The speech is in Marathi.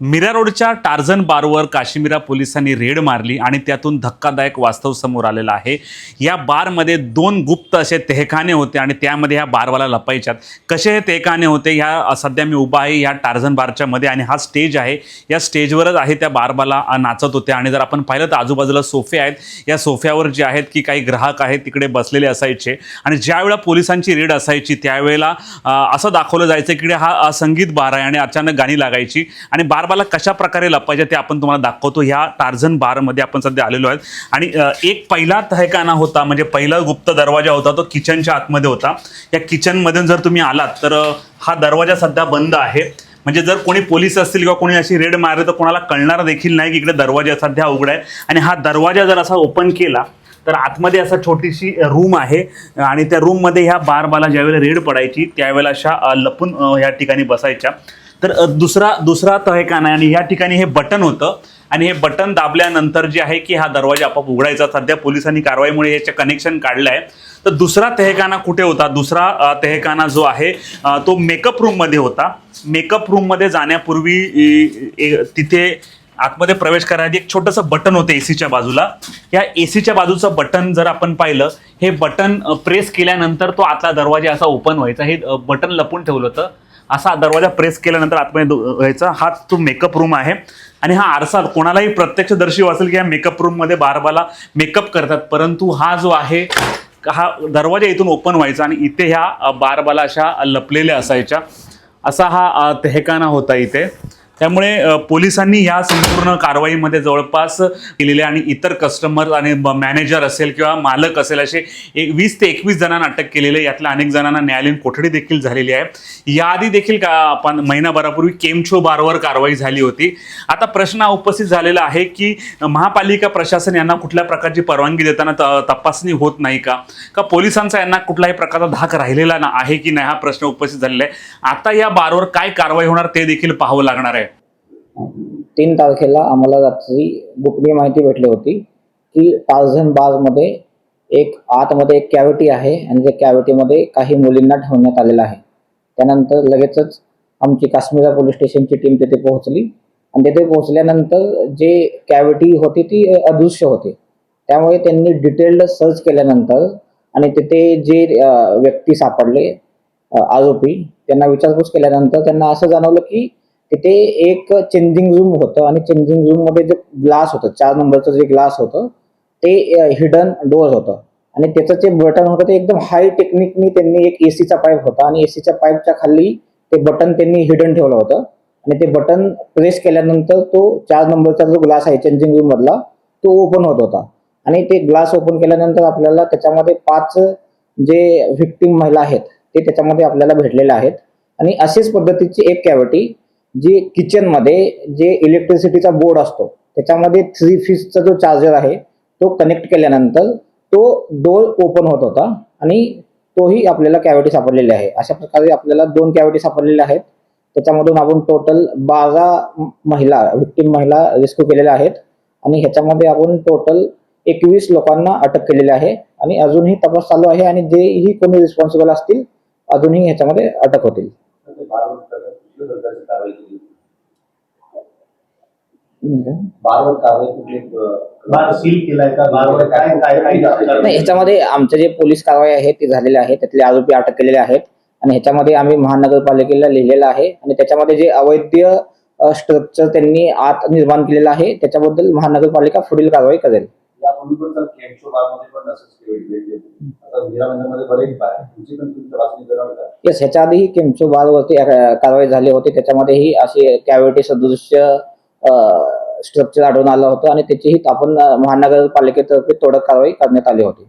मीरा रोडच्या टार्झन बारवर काश्मीरा पोलिसांनी रेड मारली आणि त्यातून धक्कादायक वास्तव समोर आलेला आहे. या बारमध्ये दोन गुप्त असे तेहखाने होते आणि त्यामध्ये ह्या बारवाला लपायच्यात. कसे हे तेहखाने होते? ह्या सध्या मी उभा आहे या टार्झन बारच्या मध्ये आणि हा स्टेज आहे. या स्टेजवरच आहे त्या बारवाला नाचत होते आणि जर आपण पाहिलं तर आजूबाजूला सोफे आहेत. या सोफ्यावर जे आहेत की काही ग्राहक आहेत तिकडे बसलेले असायचे. आणि ज्यावेळा पोलिसांची रेड असायची त्यावेळेला असं दाखवलं जायचं की हा संगीत बार आहे आणि अचानक गाणी लागायची. आणि बार बारबाला कशा प्रकारे लपायचे ते आपण तुम्हाला दाखवतो. ह्या टार्झन बारमध्ये आपण सध्या आलेलो आहेत. आणि एक पहिला तहकाना होता म्हणजे पहिला गुप्त दरवाजा होता तो किचनच्या आतमध्ये होता. या किचनमधून जर तुम्ही आलात तर हा दरवाजा सध्या बंद आहे. म्हणजे जर कोणी पोलीस असतील किंवा कोणी अशी रेड मारली तर कोणाला कळणार देखील नाही की इकडे दरवाजा सध्या उघडा आहे. आणि हा दरवाजा जर असा ओपन केला तर आतमध्ये असा छोटीशी रूम आहे. आणि त्या रूममध्ये ह्या बारबाला ज्यावेळेला रेड पडायची त्यावेळेला अशा लपून ह्या ठिकाणी बसायच्या. तर दुसरा दुसरा तहखाना आहे आणि या ठिकाणी हे बटन होतं. आणि हे बटन दाबल्यानंतर जे आहे की हा दरवाजा आपोआप उघडायचा. सध्या पोलिसांनी कारवाईमुळे याचे कनेक्शन काढलं आहे. तर दुसरा तेहकाना कुठे होता? दुसरा तेहकाना जो आहे तो मेकअप रूममध्ये होता. मेकअप रूममध्ये जाण्यापूर्वी तिथे आतमध्ये प्रवेश करण्याआधी एक छोटंसं बटन होतं एसीच्या बाजूला. या एसीच्या बाजूचं बटन जर आपण पाहिलं हे बटन प्रेस केल्यानंतर तो आतला दरवाजा असा ओपन व्हायचा. हे बटन लपून ठेवलं होतं. असा दरवाजा प्रेस केल्यानंतर आतमध्ये व्हायचा. हा तो मेकअप रूम आहे. आणि हा आरसा कोणालाही प्रत्यक्षदर्शी वाचेल की या मेकअप रूममध्ये बारबाला मेकअप करतात. परंतु हा जो आहे हा दरवाजा इथून ओपन व्हायचा आणि इथे ह्या बारबाला अशा लपलेल्या असायच्या. असा हा अ, होता इथे. त्यामुळे पोलिसांनी या संपूर्ण कारवाईमध्ये जवळपास केलेले आणि इतर कस्टमर आणि मॅनेजर असेल किंवा मालक असेल असे एक वीस ते एकवीस जणांना अटक केलेले आहे. यातल्या अनेक जणांना न्यायालयीन कोठडी देखील झालेली आहे. याआधी देखील का आपण महिनाभरापूर्वी केमछो बारवर कारवाई झाली होती. आता प्रश्न हा उपस्थित झालेला आहे की महापालिका प्रशासन यांना कुठल्या प्रकारची परवानगी देताना त- तपासणी होत नाही का? का पोलिसांचा यांना कुठल्याही प्रकारचा धाक राहिलेला ना आहे की नाही हा प्रश्न उपस्थित झालेला आहे. आता या बारवर काय कारवाई होणार ते देखील पाहावं लागणार आहे. तीन तारखेला आम्हाला रात्री गोपनीय माहिती भेटली होती की टार्झन बारमध्ये एक आतमध्ये एक कॅव्हिटी आहे आणि त्या कॅव्हिटीमध्ये काही मुलींना ठेवण्यात आलेलं आहे. त्यानंतर लगेचच आमची काश्मीरा पोलीस स्टेशनची टीम तिथे पोहोचली आणि तिथे पोहोचल्यानंतर जे कॅव्हिटी होती ती अदृश्य होती. त्यामुळे त्यांनी डिटेल्ड सर्च केल्यानंतर आणि तिथे जे व्यक्ती सापडले आरोपी त्यांना विचारपूस केल्यानंतर त्यांना असं जाणवलं की तिथे एक चेंजिंग रूम होतं आणि चेंजिंग रूममध्ये जे ग्लास होतं चार नंबरचं जे ग्लास होतं ते हिडन डोअर होतं. आणि त्याचं जे बटन होतं ते एकदम हाय टेक्निकनी त्यांनी एक एसीचा पाईप होता आणि एसीच्या पाईपच्या खाली ते बटन त्यांनी हिडन ठेवलं होतं. आणि ते बटन प्रेस केल्यानंतर तो चार नंबरचा जो ग्लास आहे चेंजिंग रूम मधला तो ओपन होत होता. आणि ते ग्लास ओपन केल्यानंतर आपल्याला त्याच्यामध्ये पाच जे व्हिक्टिम महिला आहेत ते त्याच्यामध्ये आपल्याला भेटलेल्या आहेत. आणि अशीच पद्धतीची एक कॅव्हिटी जी किचनमध्ये जे इलेक्ट्रिसिटीचा बोर्ड असतो त्याच्यामध्ये थ्री फीसचा जो चार्जर आहे तो कनेक्ट केल्यानंतर तो डोर ओपन होत होता आणि तोही आपल्याला कॅव्हिटी सापडलेली आहे. अशा प्रकारे आपल्याला दोन कॅव्हिटी सापडलेल्या आहेत. त्याच्यामधून आपण टोटल बारा महिला विक्टीम महिला रेस्क्यू केलेल्या आहेत आणि ह्याच्यामध्ये आपण टोटल एकवीस लोकांना अटक केलेली आहे आणि अजूनही तपास चालू आहे आणि जेही कोणी रिस्पॉन्सिबल असतील अजूनही ह्याच्यामध्ये अटक होतील. बारवर कारवाई कुठली बार सील केलाय का बारवर काय काय काय नाही ह्याच्यामध्ये आमचे जे पोलीस कारवाई आहे ते झालेले आहे. त्यातले आरोपी अटक केलेले आहेत. आणि ह्याच्यामध्ये आम्ही महानगरपालिकेला लिहिलेलं आहे. आणि त्याच्यामध्ये जे अवैध स्ट्रक्चर त्यांनी आत निर्माण केलेलं आहे त्याच्याबद्दल महानगरपालिका पुढील कारवाई करेल. यापूर्वी पण तर केमशो बारमध्ये पण असंच आता बरेच तुमची पण तुमची येस ह्याच्या आधीही केमचो बारवरती कारवाई झाली होती. त्याच्यामध्येही अशी कॅव्हिटी सदृश्य स्ट्रक्चर आढळून आलं होतं आणि त्याचीही आपण महानगरपालिकेतर्फे तोडक कारवाई करण्यात आली होती.